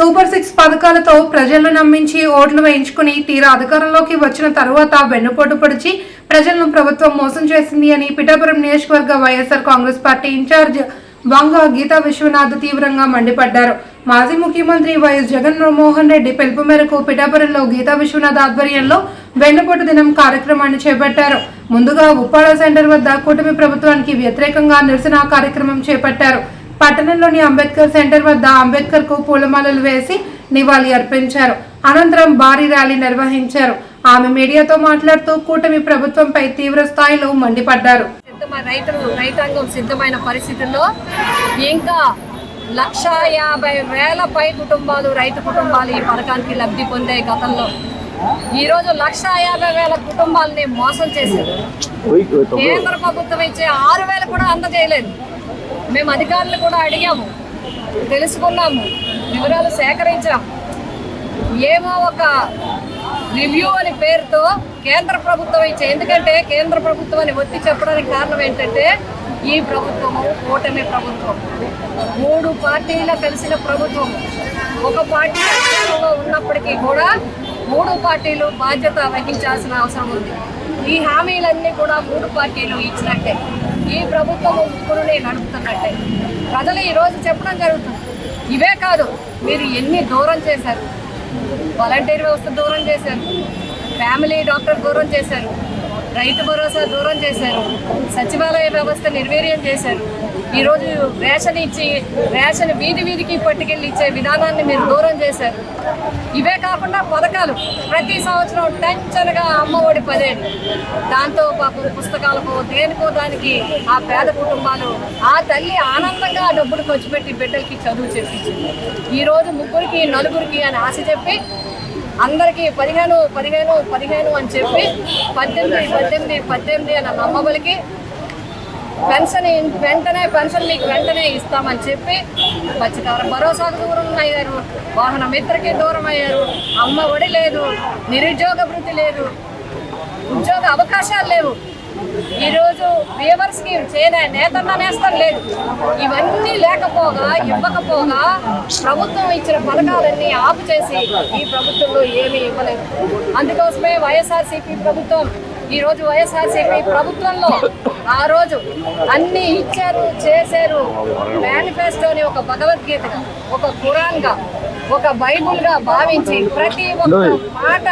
Super six పథకాలతో ప్రజలను నమ్మించి ఓట్లు వేయించుకుని తీరా అధికారంలోకి వచ్చిన తరువాత వెన్నుపోటు పొడిచి ప్రజలను ప్రభుత్వం మోసం చేసింది అని పిఠాపురం నియోజకవర్గ YSR Congress party in-charge Vanga Geetha Viswanath తీవ్రంగా మండిపడ్డారు. మాజీ ముఖ్యమంత్రి వైఎస్ జగన్మోహన్ రెడ్డి పిలుపు మేరకు పిఠాపురంలో గీతా విశ్వనాథ్ ఆధ్వర్యంలో వెన్నుపోటు దినం కార్యక్రమాన్ని చేపట్టారు. ముందుగా ఉప్పాడ సెంటర్ వద్ద కూటమి ప్రభుత్వానికి వ్యతిరేకంగా నిరసన కార్యక్రమం చేపట్టారు. పట్టణంలోని అంబేద్కర్ సెంటర్ వద్ద అంబేద్కర్కు పూలమాలలు వేసి నివాళి అర్పించారు. అనంతరం భారీ ర్యాలీ నిర్వహించారు. ఆమె మీడియాతో మాట్లాడుతూ కూటమి ప్రభుత్వంపై తీవ్ర స్థాయిలో మండిపడ్డారు. సిద్ధమైన రైతులు రైతాంగం సిద్ధమైన పరిస్థితుల్లో ఇంకా లక్ష యాభై వేల పై కుటుంబాలు రైతు కుటుంబాలు ఈ పథకానికి లబ్ధి పొందే గతంలో ఈరోజు లక్ష యాభై వేల కుటుంబాలని మోసం చేశారు. కేంద్ర ప్రభుత్వం ఇచ్చే ఆరు వేలు కూడా అందజేయలేదు. మేము అధికారులు కూడా అడిగాము తెలుసుకున్నాము వివరాలు సేకరించాము. ఏమో ఒక రివ్యూ అనే పేరుతో కేంద్ర ప్రభుత్వం ఇచ్చే ఎందుకంటే కేంద్ర ప్రభుత్వం అని ఒత్తి చెప్పడానికి కారణం ఏంటంటే ఈ ప్రభుత్వము కూటమి ప్రభుత్వం. మూడు పార్టీల కలిసిన ప్రభుత్వం. ఒక పార్టీ అధికారంలో ఉన్నప్పటికీ కూడా మూడు పార్టీలు బాధ్యత వహించాల్సిన అవసరం ఉంది. ఈ హామీలన్నీ కూడా మూడు పార్టీలు ఇచ్చినట్టే. ఈ ప్రభుత్వం ముగ్గురుని నడుపుతున్నట్టే. ప్రజలు ఈరోజు చెప్పడం జరుగుతుంది. ఇవే కాదు మీరు ఎన్ని దూరం చేశారు? వాలంటీర్ వ్యవస్థ దూరం చేశారు. ఫ్యామిలీ డాక్టర్ దూరం చేశారు. రైతు భరోసా దూరం చేశారు. సచివాలయ వ్యవస్థ నిర్వీర్యం చేశారు. ఈరోజు రేషన్ ఇచ్చి రేషన్ వీధి వీధికి పట్టుకెళ్ళి ఇచ్చే విధానాన్ని మీరు దూరం చేశారు. ఇవే కాకుండా పథకాలు. ప్రతి సంవత్సరం టెన్షన్గా అమ్మఒడి పదేడు దాంతో పాపం పుస్తకాలకు దేనికో దానికి ఆ పేద కుటుంబాలు ఆ తల్లి ఆనందంగా ఆ డబ్బులు ఖర్చు పెట్టి బిడ్డలకి చదువు చెప్పించింది ఈరోజు ముగ్గురికి నలుగురికి అని ఆశ చెప్పి అందరికీ పదిహేను పదిహేను పదిహేను అని చెప్పి పద్దెనిమిది పద్దెనిమిది పద్దెనిమిది అన్న నమ్మబలికి పెన్షన్ వెంటనే పెన్షన్ మీకు వెంటనే ఇస్తామని చెప్పి మత్స్యకార భరోసాకు దూరం అయ్యారు. వాహన మిత్రకి దూరం అయ్యారు. అమ్మ ఒడి లేదు నిరుద్యోగ వృత్తి లేదు. ఉద్యోగ అవకాశాలు లేవు. ఈరోజు ఫీవర్ స్కీమ్ చేయనే నేతన్న నేస్తం లేదు. ఇవన్నీ లేకపోగా ఇవ్వకపోగా ప్రభుత్వం ఇచ్చిన పథకాలన్నీ ఆపు చేసి ఈ ప్రభుత్వంలో ఏమీ ఇవ్వలేదు. అందుకోసమే వైఎస్ఆర్సీపీ ప్రభుత్వం ఈ రోజు వైఎస్ఆర్సీపీ ప్రభుత్వంలో ఆ రోజు అన్ని ఇచ్చారు చేశారు. మేనిఫెస్టోని ఒక భగవద్గీతగా ఒక ఖురాన్గా ఒక బైబుల్గా భావించి ప్రతి ఒక్క మాట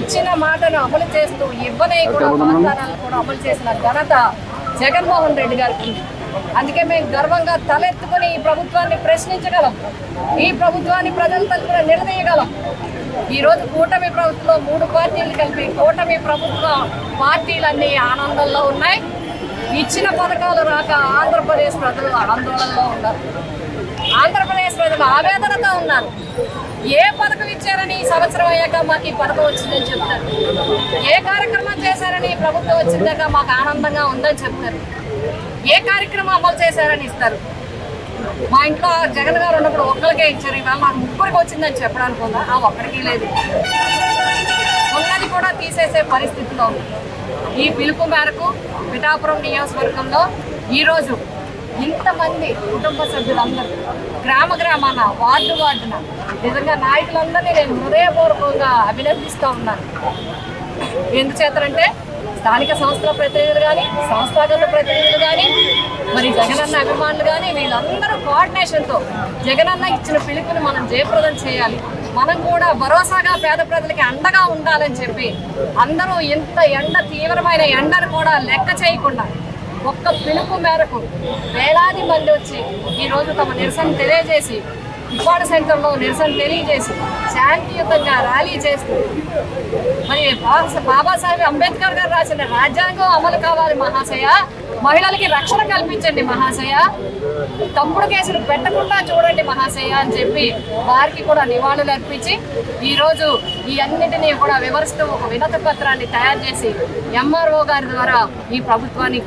ఇచ్చిన మాటను అమలు చేస్తూ ఇవ్వనే కూడా వాగ్దానాలను కూడా అమలు చేసిన ఘనత జగన్మోహన్ రెడ్డి గారికి. అందుకే మేము గర్వంగా తలెత్తుకుని ఈ ప్రభుత్వాన్ని ప్రశ్నించగలం. ఈ ప్రభుత్వాన్ని ప్రజలతో కూడా నిలదీయగలం. ఈరోజు కూటమి ప్రభుత్వంలో మూడు పార్టీలు కలిపి కూటమి ప్రభుత్వ పార్టీలన్నీ ఆనందంలో ఉన్నాయి. ఇచ్చిన పథకాలు రాక ఆంధ్రప్రదేశ్ ప్రజలు ఆందోళనలో ఉన్నారు. ఆంధ్రప్రదేశ్ ప్రజలు ఆవేదనతో ఉన్నారు. ఏ పథకం ఇచ్చారని ఈ సంవత్సరం అయ్యాక మాకు ఈ పథకం వచ్చిందని చెప్తారు. ఏ కార్యక్రమం చేశారని ప్రభుత్వం వచ్చిందాక మాకు ఆనందంగా ఉందని చెప్తారు. ఏ కార్యక్రమం అమలు చేశారని ఇస్తారు? మా ఇంట్లో జగన్ గారు ఉన్నప్పుడు ఒక్కరికే ఇచ్చారు. ఇవాళ నాకు ముగ్గురికి వచ్చిందని చెప్పడానికి ఉందా? ఆ ఒక్కడికి లేదు. ఉన్నది కూడా తీసేసే పరిస్థితిలో ఉంది. ఈ పిలుపు మేరకు పిఠాపురం నియోజకవర్గంలో ఈరోజు ఇంతమంది కుటుంబ సభ్యులందరూ గ్రామ గ్రామాన వార్డు వార్డున నిజంగా నాయకులందరినీ నేను హృదయపూర్వకంగా అభినందిస్తూ ఉన్నాను. ఎందుచేతనంటే స్థానిక సంస్థల ప్రతినిధులు కానీ సంస్థాగత ప్రతినిధులు కానీ మరి జగనన్న అభిమానులు కానీ వీళ్ళందరూ కోఆర్డినేషన్తో జగనన్న ఇచ్చిన పిలుపుని మనం జయప్రదం చేయాలి. మనం కూడా భరోసాగా పేద ప్రజలకి అండగా ఉండాలని చెప్పి అందరూ ఇంత ఎండ తీవ్రమైన ఎండను కూడా లెక్క చేయకుండా ఒక్క పిలుపు మేరకు వేలాది మంది వచ్చి ఈరోజు తమ నిరసన తెలియజేసి ఉప్పాడ సెంటర్లో నిరసన తెలియజేసి శాంతియుతంగా ర్యాలీ చేస్తూ మరి బాబాసాహెబ్ అంబేద్కర్ గారు రాసిన రాజ్యాంగం అమలు కావాలి మహాశయ. మహిళలకి రక్షణ కల్పించండి మహాశయ. తప్పుడు కేసులు పెట్టకుండా చూడండి మహాశయ అని చెప్పి వారికి కూడా నివాళులు అర్పించి ఈరోజు ఈ అన్నిటినీ కూడా వివరిస్తూ ఒక వినతి పత్రాన్ని తయారు చేసి ఎంఆర్ఓ గారి ద్వారా ఈ ప్రభుత్వానికి